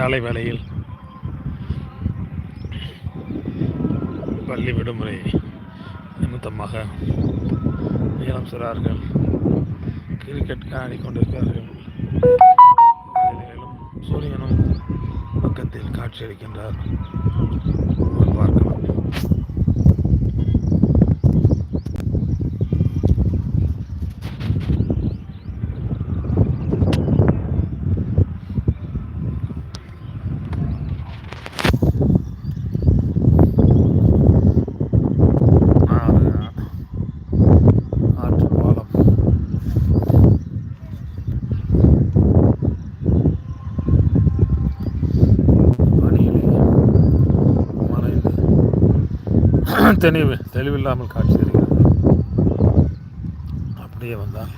காலை வேளையில் பள்ளி விடுமுறை நிமித்தமாக இளம் சிறார்கள் கிரிக்கெட் ஆடிக்கொண்டிருக்கிறார்கள் வேலையிலும் சூரியனும் பக்கத்தில் காட்சியளிக்கின்றார் தெளிவு தெளிவில்லாமல் காட்சி தருகிறது அப்படியே வந்தால்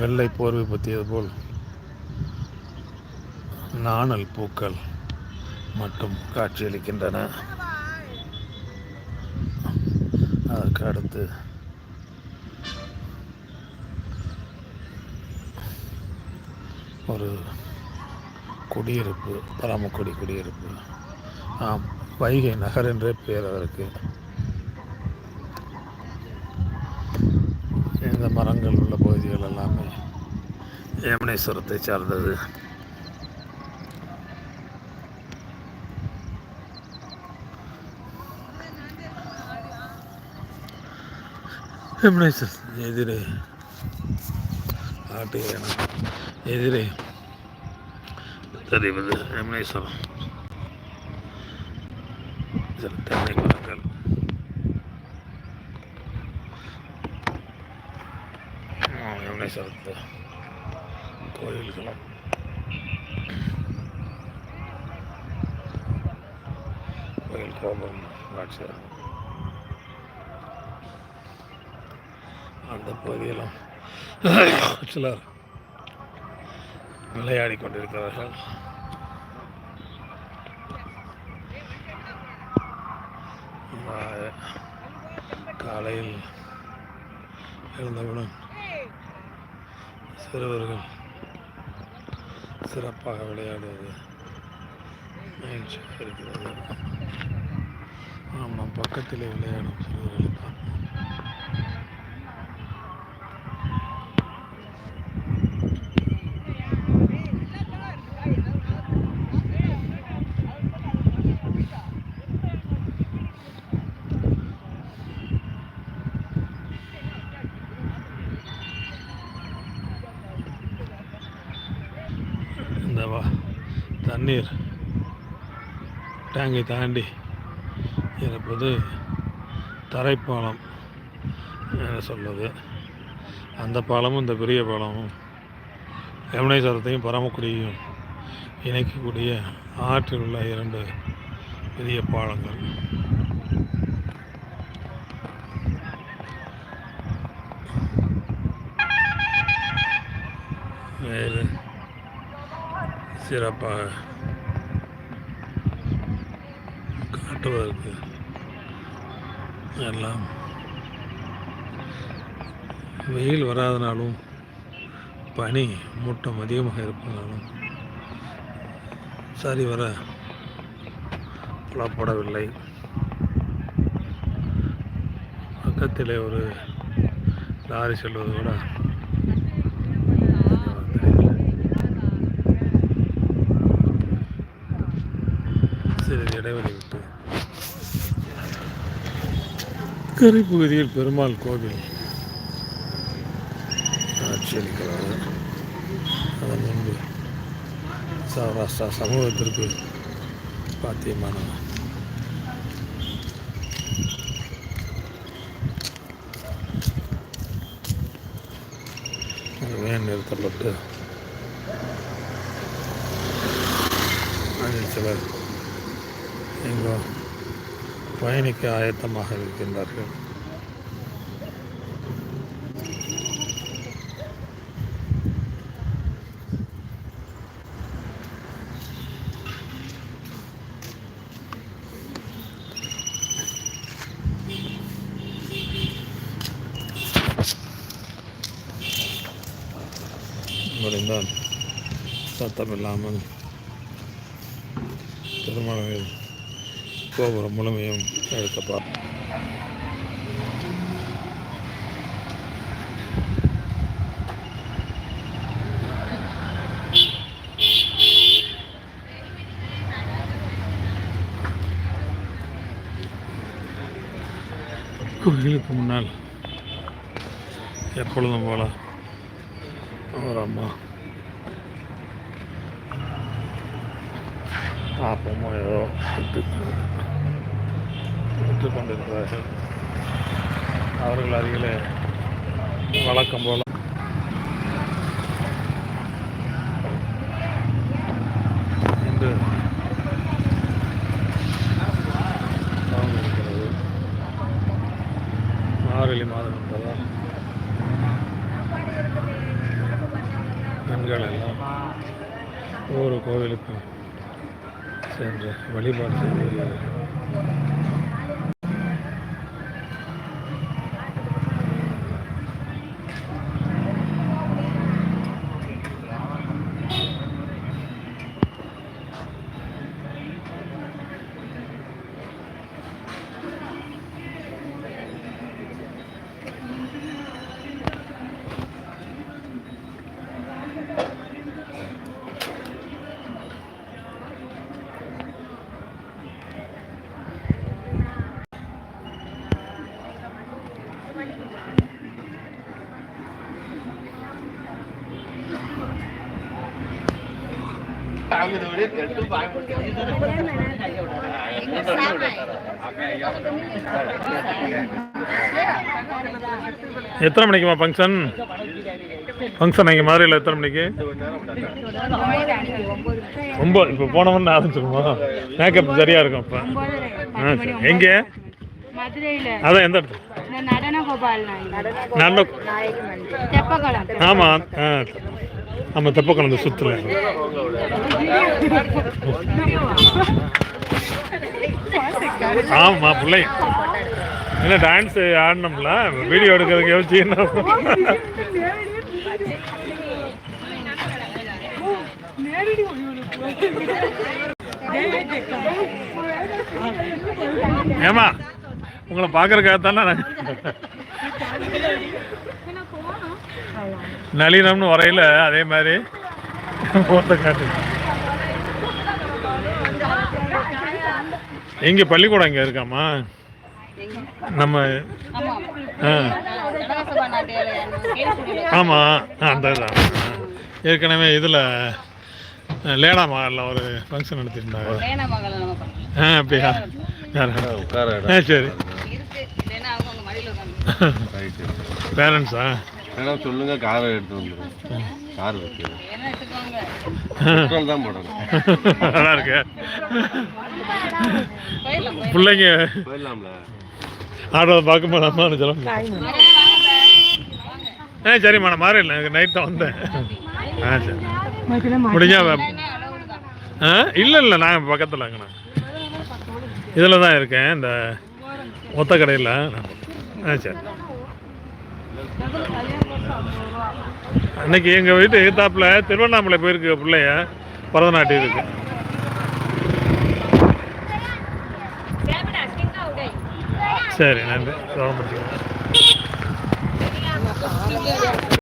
வெள்ளை போர்வை பற்றியது போல் நாணல் பூக்கள் மட்டும் காட்சியளிக்கின்றன. அதற்கு அடுத்து ஒரு குடியிருப்பு பரமக்குடி குடியிருப்பு. ஆம் வைகை நகர் என்றே பேர் அதற்கு இந்த மரங்கள் உள்ள பகுதிகள் எல்லாமே ஏமனேஸ்வரத்தை சார்ந்தது. ஏமனேஸ்வரர் எதிரே ஆட்டு எதிரே தெரிவது ஏமனேஸ்வரம் சில தென்னை மரங்கள் ஆ, யமுனேஸ்வரத்து கோயில்களும் கோயில் கோபுரம் காட்சி தரும். அந்த பகுதியிலும் சிலர் விளையாடி கொண்டிருக்கிறார்கள் காலையில் எழுந்தவுடன் சிறுவர்கள் சிறப்பாக விளையாடுவது மகிழ்ச்சியாக இருக்கிறது. ஆமாம் பக்கத்திலே விளையாடும் சிறுவர்களுக்கு அந்த தண்ணீர். டேங்கை தாண்டி இருப்பது தரைப்பாலம் என சொல்லுது அந்த பாலமும் இந்த பெரிய பாலமும் யமுனேஸ்வரத்தையும் பரமக்குடியையும் இணைக்கக்கூடிய ஆற்றில் உள்ள இரண்டு பெரிய பாலங்கள். வேறு சிறப்பாக காட்டுவதற்கு எல்லாம் வெயில் வராதனாலும் பனி மூட்டம் அதிகமாக இருப்பதனாலும் சரி வர புலப்படவில்லை. பக்கத்திலே ஒரு லாரி செல்வது கூட சிறிது இடைவெளி விட்டு. கரைப்பகுதியில் பெருமாள் கோவில். காட்சியளிக்கிறது அதன் முன்பு சௌராஷ்டிரா சமூகத்திற்கு பாத்தியமான வேன் நிறுத்தப்பட்டு அதில் சிலர் இங்கு பயணிக்க ஆயத்தமாக இருக்கின்றார்கள் முறைந்தால் சத்தமில்லாமல் திருமணங்கள் கோபுரம் முழுமையும் எடுக்கப்பா. கோயிலுக்கு முன்னால் எப்பொழுதும் போல ஒரு அம்மா ஆப்பமோ ஏதோ விட்டு கொண்டிருக்கிறார்கள் அவர்கள் அருகிலே வழக்கம் போல இன்று மார்கழி மாதம் என்பதால் பெண்கள் எல்லாம் ஒவ்வொரு கோவிலுக்கும் சென்று வழிபாடு செய்து எத்தனை மணிக்குமா ஃபங்க்ஷன் ஃபங்க்ஷன் இங்கே மதுரையில் எத்தனை மணிக்கு? ஒம்பது இப்போ போனவொன்னு ஆரம்பிச்சிருமா மேக்கப் சரியாக இருக்கும் இப்போ ஆ சரி. எங்கே? மதுரையில. அதான் எந்த இடத்துல? இந்த நடன கோபால் நாயகி நல்ல தெப்பக்குளம். ஆமாம் ஆ. ஆமாம் தெப்பக்குளம் இந்த சுற்றுல ஆமாம் பிள்ளை. என்ன டான்ஸ் ஆடணும்ல? வீடியோ எடுக்கிறதுக்கு யோசிச்சு ஏமா உங்களை பார்க்கறதுக்காக தானே நான் நளினம்னு வரையில அதே மாதிரி போட்ட காட்டு. எங்க பள்ளிக்கூடம் இங்க இருக்காமா? நம்ம ஆமாம் அந்த தான் ஏற்கனவே இதில் லேடா மகாலில் ஒரு ஃபங்க்ஷன் நடத்திருந்தாங்க. ஆ அப்படியா? யார் ஆ சரி. பேரண்ட்ஸா மேடம் சொல்லுங்க காரை எடுத்து வந்துடும் கார் பெட்ரோல் தான் போடணும். நல்லா இருக்கு. பிள்ளைங்க போயிடலாம்ல. பார்க்க போதாமான்னு சொல்ல ஆ சரிம்மா நான் மாறிடல எனக்கு நைட் தான் வந்தேன். ஆ சரி. முடிஞ்சா ஆ இல்லை இல்லை நான் பக்கத்தில் அங்கண்ணா இதில் தான் இருக்கேன் இந்த ஒத்த கடையில். ஆ சரி. அன்னைக்கு எங்கள் வீட்டு எதிர்த்தாப்புல திருவண்ணாமலை போயிருக்கு பிள்ளைய பரதநாட்டியம் இருக்கு. சரி நன்றி. கவனம்